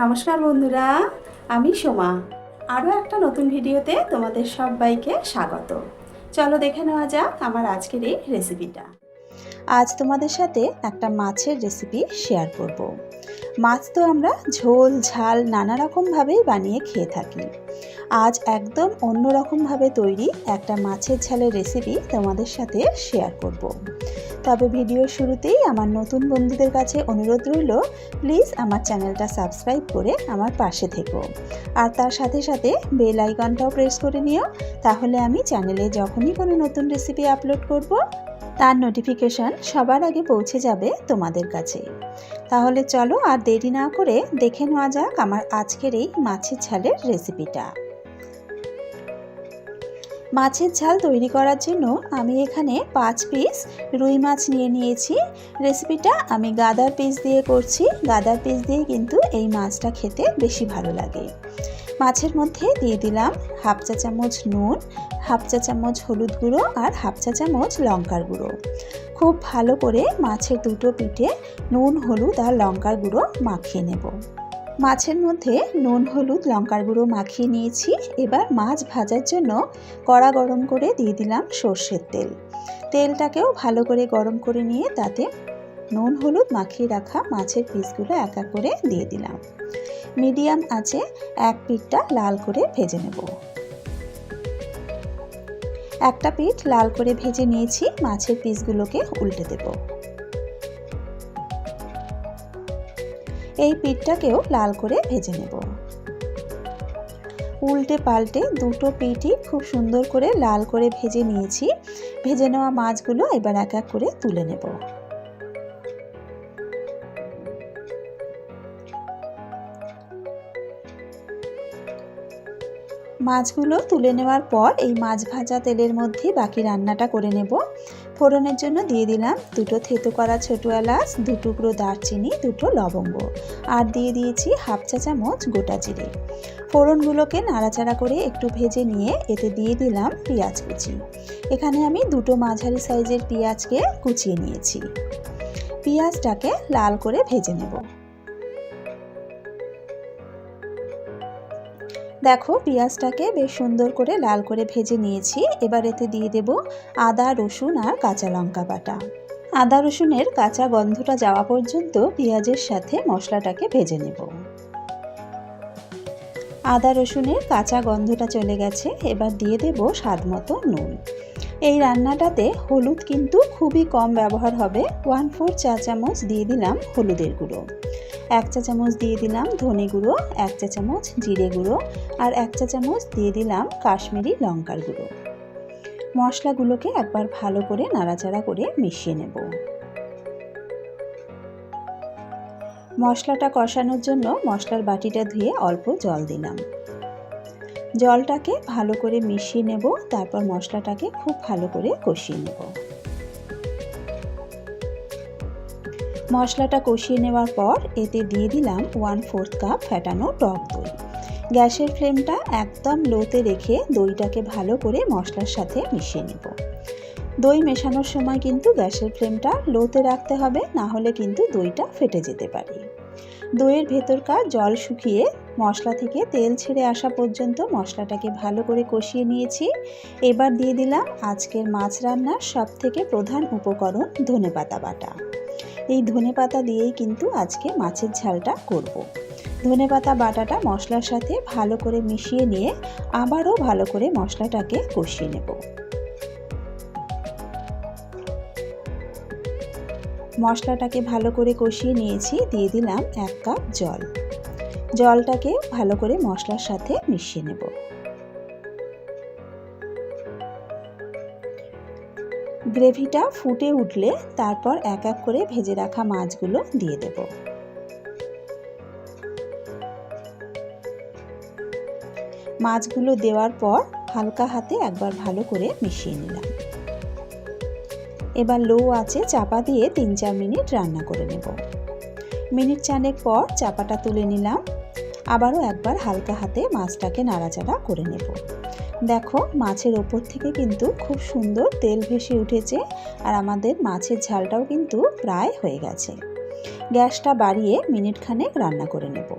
নমস্কার বন্ধুরা, আমি সোমা। আরও একটা নতুন ভিডিওতে তোমাদের সবাইকে স্বাগত। চলো দেখে নেওয়া যাক আমার আজকের এই রেসিপিটা। আজ তোমাদের সাথে একটা মাছের রেসিপি শেয়ার করব। মাছ তো আমরা ঝোল, ঝাল নানা রকমভাবেই বানিয়ে খেয়ে থাকি। আজ একদম অন্য রকমভাবে তৈরি একটা মাছের ঝালের রেসিপি তোমাদের সাথে শেয়ার করব। তবে ভিডিও শুরুতেই আমার নতুন বন্ধুদের কাছে অনুরোধ রইল প্লিজ আমার চ্যানেলটা সাবস্ক্রাইব করে আমার পাশে থেকো। আর তার সাথে সাথে বেল আইকনটাও প্রেস করে নিও, তাহলে আমি চ্যানেলে যখনই কোনো নতুন রেসিপি আপলোড করব, তার নোটিফিকেশন সবার আগে পৌঁছে যাবে তোমাদের কাছে। তাহলে চলো আর দেরি না করে দেখে নেওয়া যাক আমার আজকের এই মাছের ঝালের রেসিপিটা মাছের ঝাল তৈরি করার জন্য আমি এখানে পাঁচ পিস রুই মাছ নিয়ে নিয়েছি। রেসিপিটা আমি গাদার পিস দিয়ে করছি। গাদার পিস দিয়ে কিন্তু এই মাছটা খেতে বেশি ভালো লাগে। মাছের মধ্যে দিয়ে দিলাম হাফ চা চামচ নুন, হাফ চা চামচ হলুদ গুঁড়ো আর হাফ চা চামচ লঙ্কার গুঁড়ো। খুব ভালো করে মাছের দুটো পিঠে নুন, হলুদ আর লঙ্কার গুঁড়ো মাখিয়ে নেব। মাছের মধ্যে নুন, হলুদ, লঙ্কার গুঁড়ো মাখিয়ে নিয়েছি। এবার মাছ ভাজার জন্য কড়া গরম করে দিয়ে দিলাম সর্ষের তেল। তেলটাকেও ভালো করে গরম করে নিয়ে তাতে নুন, হলুদ মাখিয়ে রাখা মাছের পিসগুলো এক এক করে দিয়ে দিলাম। মিডিয়াম আছে এক পিঠটা লাল করে ভেজে নেব। একটা পিঠ লাল করে ভেজে নিয়েছি, মাছের পিসগুলোকে উল্টে দেবো। এই পিঠটাকেও লাল করে ভেজে নেব। উল্টে পাল্টে দুটো পিঠই খুব সুন্দর করে লাল করে ভেজে নিয়েছি। ভেজে নেওয়া মাছগুলো এবার এক এক করে তুলে নেব। মাছগুলো তুলে নেওয়ার পর এই মাছ ভাজা তেলের মধ্যে বাকি রান্নাটা করে নেব। ফোড়নের জন্য দিয়ে দিলাম দুটো থেতো করা ছোটো এলাচ, দু টুকরো দারচিনি, দুটো লবঙ্গ আর দিয়ে দিয়েছি হাফ চা চামচ গোটা জিরে। ফোড়নগুলোকে নাড়াচাড়া করে একটু ভেজে নিয়ে এতে দিয়ে দিলাম পেঁয়াজ কুচি। এখানে আমি দুটো মাঝারি সাইজের পেঁয়াজকে কুচিয়ে নিয়েছি। পেঁয়াজটাকে লাল করে ভেজে নেব। দেখো, পেঁয়াজটাকে বেশ সুন্দর করে লাল করে ভেজে নিয়েছি। এবার এতে দিয়ে দেব আদা, রসুন আর কাঁচা লঙ্কা বাটা। আদা, রসুনের কাঁচা গন্ধটা যাওয়া পর্যন্ত পেঁয়াজের সাথে মশলাটাকে ভেজে নেব। আদা, রসুনের কাঁচা গন্ধটা চলে গেছে। এবার দিয়ে দেব স্বাদ মতো নুন। এই রান্নাটাতে হলুদ কিন্তু খুবই কম ব্যবহার হবে। ওয়ান ফোর চা চামচ দিয়ে দিলাম হলুদের গুঁড়ো। এক চা চামচ দিয়ে দিলাম ধনে গুঁড়ো, এক চা চামচ জিরে গুঁড়ো আর এক চা চামচ দিয়ে দিলাম কাশ্মীরি লঙ্কার গুঁড়ো। মশলাগুলোকে একবার ভালো করে নাড়াচাড়া করে মিশিয়ে নেব। মশলাটা কষানোর জন্য মশলার বাটিটা ধুয়ে অল্প জল দিলাম। জলটাকে ভালো করে মিশিয়ে নেব, তারপর মশলাটাকে খুব ভালো করে কষিয়ে নেব। মশলাটা কষিয়ে নেওয়ার পর এতে দিয়ে দিলাম ওয়ান ফোর্থ কাপ ফ্যাটানো টক দই। গ্যাসের ফ্লেমটা একদম লোতে রেখে দইটাকে ভালো করে মশলার সাথে মিশিয়ে নেব। দই মেশানোর সময় কিন্তু গ্যাসের ফ্লেমটা লোতে রাখতে হবে, না হলে কিন্তু দইটা ফেটে যেতে পারে। দইয়ের ভেতরকার জল শুকিয়ে মশলা থেকে তেল ছেড়ে আসা পর্যন্ত মশলাটাকে ভালো করে কষিয়ে নিয়েছি। এবার দিয়ে দিলাম আজকের মাছ রান্নার সব থেকে প্রধান উপকরণ ধনে পাতা বাটা। এই ধনে পাতা দিয়েই কিন্তু আজকে মাছের ঝালটা করব। ধনে পাতা বাটাটা মশলার সাথে ভালো করে মিশিয়ে নিয়ে আবারও ভালো করে মশলাটাকে কষিয়ে নেব। মশলাটাকে ভালো করে কষিয়ে নিয়েছি। দিয়ে দিলাম এক কাপ জল। জলটাকে ভালো করে মশলার সাথে মিশিয়ে নেব। গ্রেভিটা ফুটে উঠলে তারপর এক এক করে ভেজে রাখা মাছগুলো দিয়ে দেব। মাছগুলো দেওয়ার পর হালকা হাতে একবার ভালো করে মিশিয়ে নিলাম। এবার লো আছে চাপা দিয়ে তিন চার মিনিট রান্না করে নেব। মিনিট চানেক পর চাপাটা তুলে নিলাম। আবারও একবার হালকা হাতে মাছটাকে নাড়াচাড়া করে নেব। দেখো, মাছের ওপর থেকে কিন্তু খুব সুন্দর তেল ভেসে উঠেছে আর আমাদের মাছের ঝালটাও কিন্তু প্রায় হয়ে গেছে। গ্যাসটা বাড়িয়ে মিনিট খানেক রান্না করে নেব।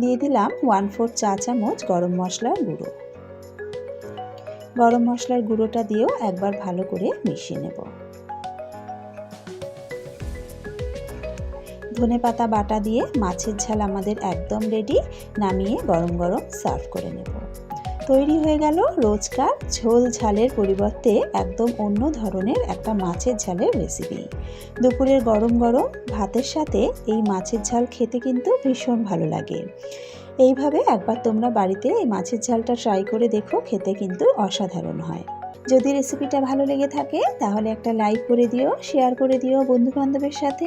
দিয়ে দিলাম ওয়ান ফোর চা চামচ গরম মশলার গুঁড়ো। গরম মশলার গুঁড়োটা দিয়েও একবার ভালো করে মিশিয়ে নেব। ধনে পাতা বাটা দিয়ে মাছের ঝাল আমাদের একদম রেডি নামিয়ে গরম গরম সার্ভ করে নেব। তৈরি হয়ে গেল রোজকার ঝোল ঝালের পরিবর্তে একদম অন্য ধরনের একটা মাছের ঝালের রেসিপি দুপুরের গরম গরম ভাতের সাথে এই মাছের ঝাল খেতে কিন্তু ভীষণ ভালো লাগে। এইভাবে একবার তোমরা বাড়িতে এই মাছের ঝালটা ট্রাই করে দেখো, খেতে কিন্তু অসাধারণ হয়। যদি রেসিপিটা ভালো লেগে থাকে, তাহলে একটা লাইক করে দিও শেয়ার করে দিও বন্ধু বান্ধবের সাথে।